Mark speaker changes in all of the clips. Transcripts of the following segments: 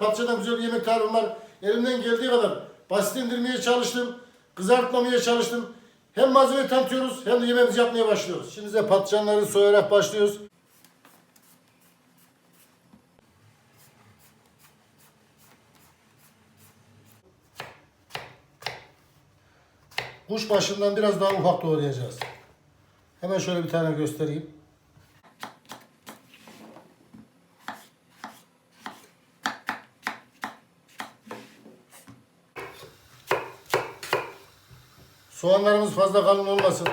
Speaker 1: Patlıcan'dan güzel yemek tarifim var. Elimden geldiği kadar basit çalıştım. Kızartmamaya çalıştım. Hem malzeme tanıtıyoruz hem de yemeğimizi yapmaya başlıyoruz. Şimdi de patlıcanları soyarak başlıyoruz. Kuş başından biraz daha ufak doğrayacağız. Hemen şöyle bir tane göstereyim. Soğanlarımız fazla kalın olmasın.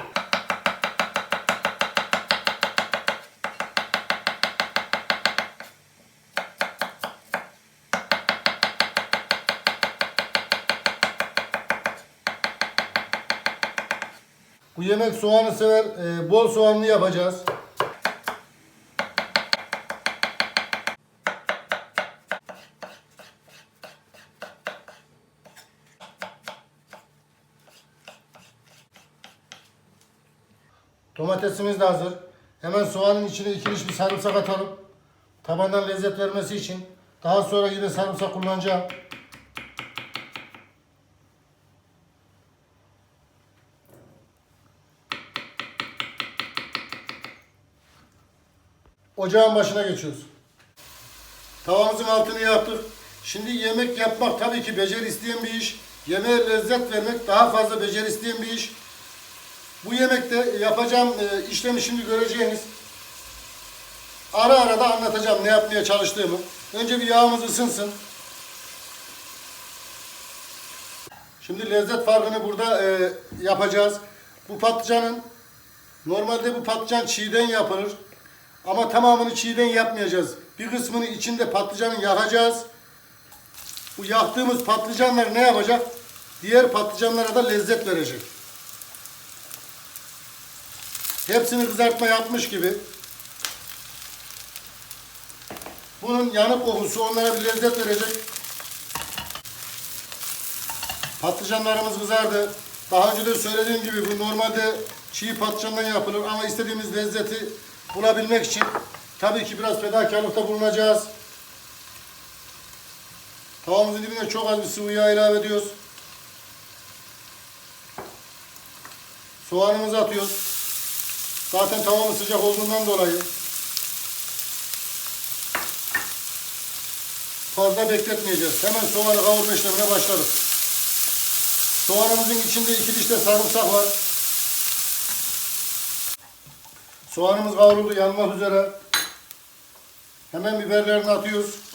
Speaker 1: Bu yemek soğanı sever. e, bol soğanlı yapacağız. Domatesimiz de hazır. Hemen soğanın içine iki diş bir sarımsak atalım. Tabandan lezzet vermesi için. Daha sonra yine sarımsak kullanacağım. Ocağın başına geçiyoruz. Tavamızın altını yaktık. Şimdi yemek yapmak tabii ki beceri isteyen bir iş. Yemeğe lezzet vermek daha fazla beceri isteyen bir iş. Bu yemekte yapacağım e, işlemi şimdi göreceğiniz. Ara ara da anlatacağım ne yapmaya çalıştığımı. Önce bir yağımız ısınsın. Şimdi lezzet farkını burada e, yapacağız. Bu patlıcanın normalde bu patlıcan çiğden yapılır. Ama tamamını çiğden yapmayacağız. Bir kısmını içinde patlıcanın yakacağız. Bu yaktığımız patlıcanlar ne yapacak? Diğer patlıcanlara da lezzet verecek. Hepsini kızartma yapmış gibi. Bunun yanık kokusu onlara bir lezzet verecek. Patlıcanlarımız kızardı. Daha önce de söylediğim gibi bu normalde çiğ patlıcandan yapılır ama istediğimiz lezzeti bulabilmek için tabii ki biraz fedakarlıkta bulunacağız. Tavamızın dibine çok az bir sıvı yağ ilave ediyoruz. Soğanımızı atıyoruz. Zaten tavamız sıcak olduğundan dolayı fazla bekletmeyeceğiz. Hemen soğanı kavurma işlemine başladık. Soğanımızın içinde iki diş de sarımsak var. Soğanımız kavruldu, yanmak üzere. Hemen biberlerini atıyoruz.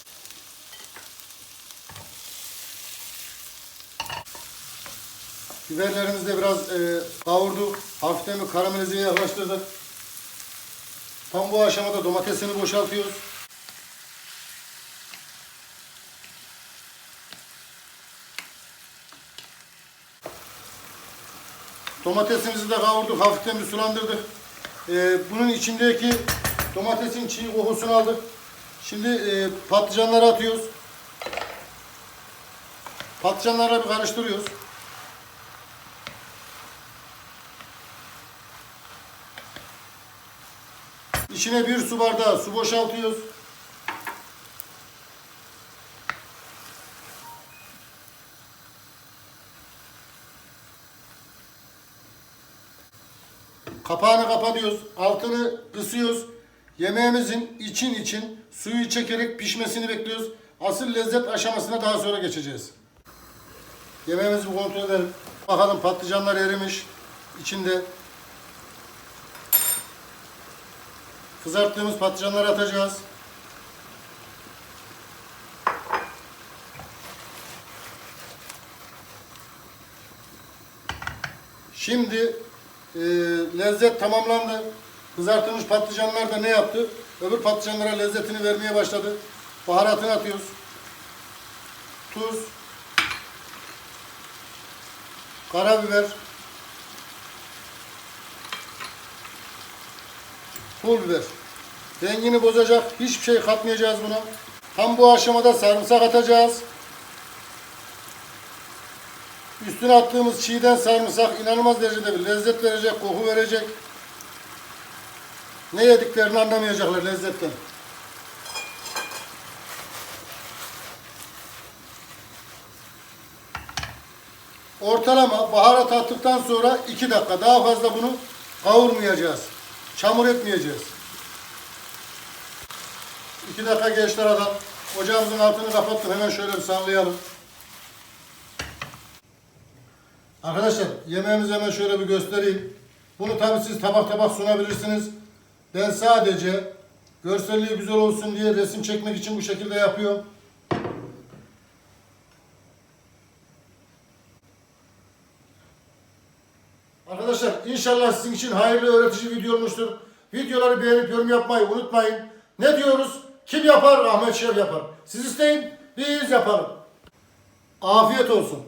Speaker 1: Biberlerimizi de biraz e, kavurduk. Hafiften bir karamelizeye yaklaştırdık. Tam bu aşamada domatesini boşaltıyoruz. Domatesimizi de kavurduk. Hafiften bir sulandırdık. E, bunun içindeki domatesin çiğ kokusunu aldık. Şimdi e, patlıcanları atıyoruz. Patlıcanlarla bir karıştırıyoruz. İçine bir su bardağı su boşaltıyoruz. Kapağını kapatıyoruz. Altını kısıyoruz. Yemeğimizin için için suyu çekerek pişmesini bekliyoruz. Asıl lezzet aşamasına daha sonra geçeceğiz. Yemeğimizi kontrol edelim. Bakalım patlıcanlar erimiş. içinde. Kızarttığımız patlıcanları atacağız. Şimdi e, lezzet tamamlandı. Kızartılmış patlıcanlar da ne yaptı? Öbür patlıcanlara lezzetini vermeye başladı. Baharatını atıyoruz. Tuz. Karabiber. pul biber. Rengini bozacak hiçbir şey katmayacağız buna. Tam bu aşamada sarımsak atacağız. Üstüne attığımız çiğden sarımsak inanılmaz derecede bir lezzet verecek, koku verecek. Ne yediklerini anlamayacaklar lezzetten. Ortalama baharat attıktan sonra 2 dakika daha fazla bunu kavurmayacağız. Çamur etmeyeceğiz. 2 dakika geçti aradan. Ocağımızın altını kapattım. Hemen şöyle bir sallayalım. Arkadaşlar yemeğimizi hemen şöyle bir göstereyim. Bunu tabi siz tabak tabak sunabilirsiniz. Ben sadece görselliği güzel olsun diye resim çekmek için bu şekilde yapıyorum. Arkadaşlar inşallah sizin için hayırlı öğretici video olmuştur. Videoları beğenip yorum yapmayı unutmayın. Ne diyoruz? Kim yapar? Ahmet Şev yapar. Siz isteyin, biz yapalım. Afiyet olsun.